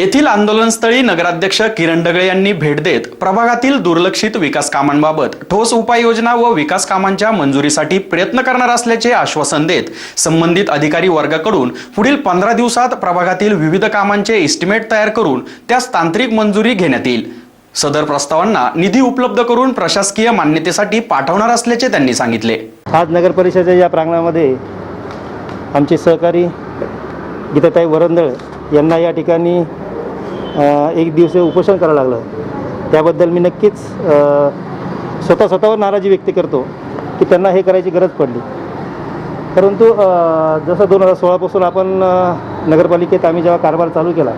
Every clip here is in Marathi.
येथील आंदोलनस्थळी नगराध्यक्ष किरण डगळे यांनी भेट देत प्रभागातील दुर्लक्षित विकास कामांबाबत ठोस उपाययोजना व विकास कामांच्या मंजुरीसाठी प्रयत्न करणार असल्याचे आश्वासन देत संबंधित अधिकारी वर्गाकडून पुढील पंधरा दिवसात प्रभागातील विविध कामांचे इस्टिमेट तयार करून त्यास तांत्रिक मंजुरी घेण्यात येईल. सदर प्रस्तावांना निधी उपलब्ध करून प्रशासकीय मान्यतेसाठी पाठवणार असल्याचे त्यांनी सांगितले. आज नगर परिषदेच्या या प्रांगणामध्ये आमचे सहकारी गीताताई वरंदळ यांना या ठिकाणी एक दिवसीय उपोषण करायला लागलं. त्याबद्दल मी नक्कीच स्वतः स्वतःवर नाराजी व्यक्त करतो की त्यांना हे करायची गरज पडली. परंतु जसं दोन हजार सोळापासून आपण नगरपालिकेत आम्ही जेव्हा कारभार चालू केला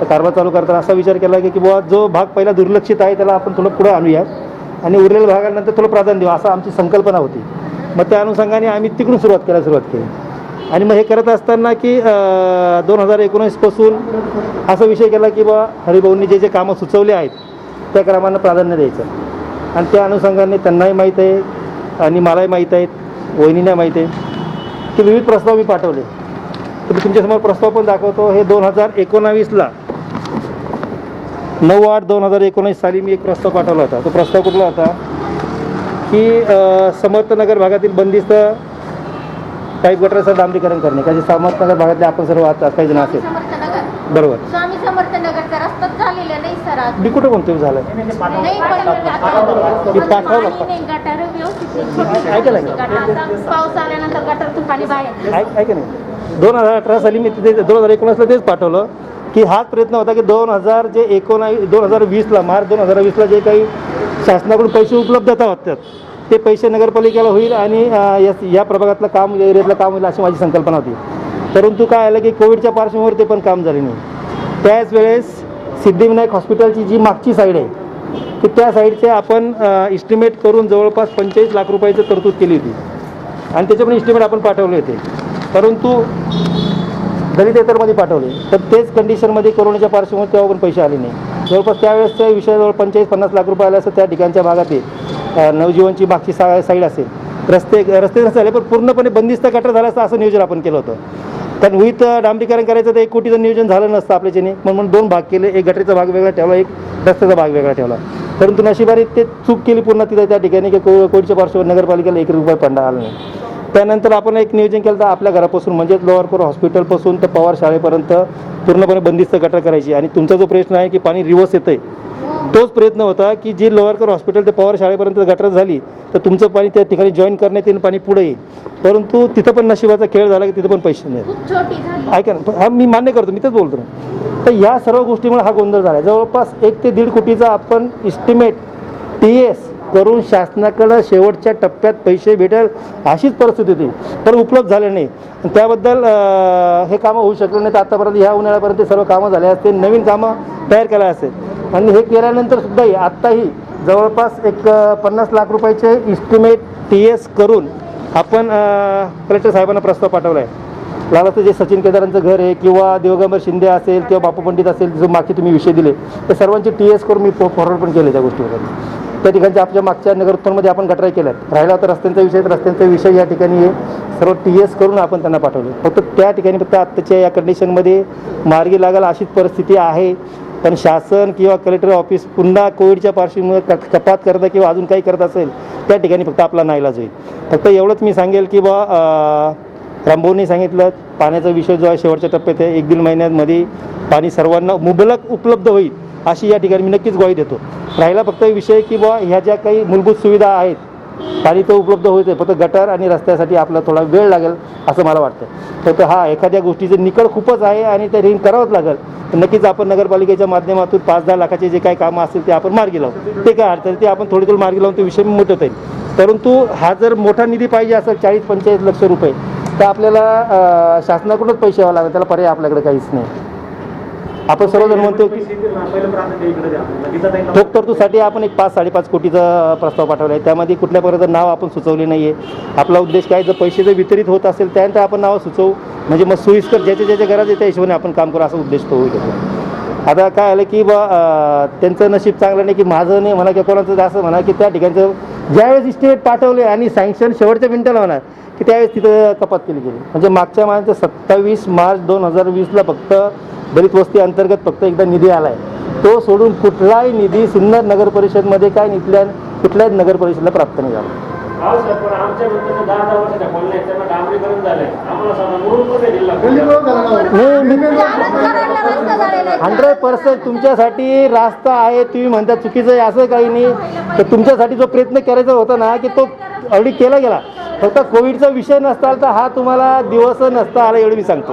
तर कारभार चालू करताना असा विचार केला की की बुवा जो भाग पहिला दुर्लक्षित आहे त्याला आपण थोडं पुढं आणूया आणि उरलेल्या भागानंतर थोडं प्राधान्य देऊ असं आमची संकल्पना होती. मग त्या अनुषंगाने आम्ही तिकडून सुरुवात करायला सुरुवात केली. आणि मग हे करत असताना की दोन हजार एकोणीसपासून असा विषय केला की बा हरिभाऊंनी जे जे कामं सुचवले आहेत त्या कामांना प्राधान्य द्यायचं. आणि त्या अनुषंगाने त्यांनाही माहीत आहे आणि मलाही माहीत आहेत वहिनींना माहीत आहे की विविध प्रस्ताव मी पाठवले. तर मी तुमच्यासमोर प्रस्ताव पण दाखवतो. हे दोन हजार एकोणावीसला नऊ आठ दोन हजार एकोणीस साली मी एक प्रस्ताव पाठवला होता. तो प्रस्ताव कुठला होता? की समर्थनगर भागातील बंदिस्त पाईप गटराचं डांबरीकरण करणे का जे समर्थनगर भागातले आपण सर्व आता काही जण असेल बरोबर स्वामी समर्थनगरचा रस्ताच झालेला नाही सर आज मी कुठं म्हणतो झालं नाही पण मी पाठवलं. पाणी नाही गटार व्यवस्थित नाही. छोटी ऐकलं छोटी का? गटार. आता पाऊस आल्यानंतर गटारतून पाणी बाहेर ऐक ऐका नाही दोन हजार अठरा साली मी तिथे दोन हजार एकोणीसला तेच पाठवलं की हाच प्रयत्न होता की दोन हजार जे एकोणावीस दोन हजार वीसला मार्च दोन हजार वीसला जे काही शासनाकडून पैसे उपलब्धता होतात ते पैसे नगरपालिकेला होईल आणि या प्रभागातलं काम एरियातलं काम होईल अशी माझी संकल्पना होती. परंतु काय आलं की कोविडच्या पार्श्वभूमीवर ते पण काम झाले नाही. त्याच वेळेस सिद्धिविनायक हॉस्पिटलची जी मागची साईड आहे की त्या साईडचे आपण इस्टिमेट करून जवळपास पंचेचाळीस लाख रुपयाची तरतूद केली होती. आणि त्याचे पण इस्टिमेट आपण पाठवले होते. परंतु दलितेतरमध्ये पाठवले. तर तेच कंडिशनमध्ये कोरोनाच्या पार्श्वभूमीवर तेव्हा पण पैसे आले नाही. जवळपास त्यावेळेसच्या विषयाजवळ पंचेचाळीस पन्नास लाख रुपये आले असं त्या ठिकाणच्या भागात येईल नवजीवनची बाकी सा साईड असेल. रस्ते रस्ते नसते झाले पण पूर्णपणे बंदिस्त गटर झालं असतं असं नियोजन आपण केलं होतं. कारण विथ डांबरीकरण करायचं तर एक कोटीचं नियोजन झालं नसतं आपल्याच्याने म्हणून म्हणून दोन भाग केले. एक गटरीचा भाग वेगळा ठेवला एक रस्त्याचा भाग वेगळा ठेवला. परंतु नशिबाने ते चूक केली पूर्ण तिथं त्या ठिकाणी की को कोविडच्या पार्श्वभूमीवर नगरपालिकेला एक रुपये पंडा आला नाही. त्यानंतर आपण एक नियोजन केलं तर आपल्या घरापासून म्हणजेच लोअरपूर हॉस्पिटलपासून तर पवार शाळेपर्यंत पूर्णपणे बंदिस्त गटर करायची. आणि तुमचा जो प्रश्न आहे की पाणी रिवर्स येतंय तोच प्रयत्न होता की जी लोअर कोर हॉस्पिटल ते पवार शाळेपर्यंत गटर झाली तर तुमचं पाणी त्या ठिकाणी जॉईन करण्यात येईल पाणी पुढे येईल. परंतु तिथं पण नशिबाचा खेळ झाला की तिथं पण पैसे नाही. ऐका ना हा मी मान्य करतो मी तेच बोलतो तर या सर्व गोष्टीमुळे हा गोंधळ झाला. जवळपास एक ते दीड कोटीचा आपण इस्टिमेट टी एस करून शासनाकडं शेवटच्या टप्प्यात पैसे भेटेल अशीच परिस्थिती होती. पण उपलब्ध झाले नाही. आणि त्याबद्दल हे कामं होऊ शकले नाही तर आतापर्यंत ह्या उन्हाळ्यापर्यंत सर्व कामं झाले असते नवीन कामं तयार केल्या असेल आणि हे केल्यानंतर सुद्धाही आत्ताही जवळपास एक पन्नास लाख रुपयाचे इस्टिमेट टी एस करून आपण कलेक्टर साहेबांना प्रस्ताव पाठवला आहे लालाचं जे सचिन केदारांचं घर आहे किंवा देवगंबर शिंदे असेल किंवा बापू पंडित असेल जो मागचे तुम्ही विषय दिले त्या सर्वांचे टी एस करून मी फॉरवर्ड पण केले त्या गोष्टीवर. त्या ठिकाणच्या आपल्या मागच्या नगरोत्तरमध्ये आपण गटराई केल्यात. राहिला होता रस्त्यांचा विषय तर रस्त्यांचा विषय या ठिकाणी सर्व टी एस करून आपण त्यांना पाठवले. फक्त त्या ठिकाणी फक्त आत्ताच्या या कंडिशनमध्ये मार्गी लागायला अशीच परिस्थिती आहे. पण शासन किंवा कलेक्टर ऑफिस पुन्हा कोविडच्या पार्श्वभूमीवर क- कपात करता किंवा अजून काही करत असेल त्या ठिकाणी फक्त आपला नाईलाज होईल फक्त एवढंच मी सांगेल की बा रामभाऊंनी सांगितलं पाण्याचा विषय जो आहे शेवटच्या टप्प्यात आहे एक दीड महिन्यामध्ये पाणी सर्वांना मुबलक उपलब्ध होईल अशी या ठिकाणी मी नक्कीच ग्वाही देतो. राहिला फक्त विषय की बा ह्या ज्या काही मूलभूत सुविधा आहेत पाणी तर उपलब्ध होते फक्त गटर आणि रस्त्यासाठी आपला थोडा वेळ लागेल असं मला वाटतं. फक्त हा एखाद्या गोष्टीचं निकड खूपच आहे आणि ते रिंग करावंच लागेल. तर नक्कीच आपण नगरपालिकेच्या माध्यमातून पाच दहा लाखाचे जे काही कामं असतील ते आपण मार्गी लावू. ते काय अडचण ते आपण थोडी थोडी मार्गी लावून ते विषय मोठं येईल परंतु हा जर मोठा निधी पाहिजे असेल चाळीस पंचेचाळीस लक्ष रुपये तर आपल्याला शासनाकडूनच पैसे यावं लागेल त्याला पर्याय आपल्याकडे काहीच नाही. आपण सर्वजण म्हणतो की ठोक तरतूसाठी आपण एक पाच साडेपाच कोटीचा प्रस्ताव पाठवला आहे त्यामध्ये कुठल्या प्रकारचं नाव आपण सुचवले नाही आहे आपला उद्देश काय जर पैसे जर वितरित होत असेल त्यानंतर आपण नावं सुचवू. म्हणजे मग सोयीस्कर ज्याच्या ज्याच्या घरात आहे त्या हिशोबाने आपण काम करू असा उद्देश तो होईल आता काय आलं की बा त्यांचं नशीब चांगलं नाही की माझं नाही म्हणा किंवा कोणाचं असं म्हणा की त्या ठिकाणचं ज्यावेळेस इस्टिमेट पाठवले आणि सँक्शन शेवटच्या मिनिटाला होणार की त्यावेळेस तिथं कपात केली गेली. म्हणजे मागच्या महिन्यात सत्तावीस मार्च दोन हजार वीसला फक्त दलित वस्ती अंतर्गत फक्त एकदा निधी आला आहे तो सोडून कुठलाही निधी सिन्नर नगर परिषदमध्ये काय निघल्या कुठल्याच नगर परिषदेला प्राप्त नाही झाला. हो. हंड्रेड पर्सेंट तुमच्यासाठी रास्ता आहे तुम्ही म्हणता चुकीचं आहे असं काही नाही. तर तुमच्यासाठी जो प्रयत्न करायचा होता ना की तो ऑलरेडी केला गेला. फक्त कोविडचा विषय नसता तर हा तुम्हाला दिवस नसता आला एवढं मी सांगतो.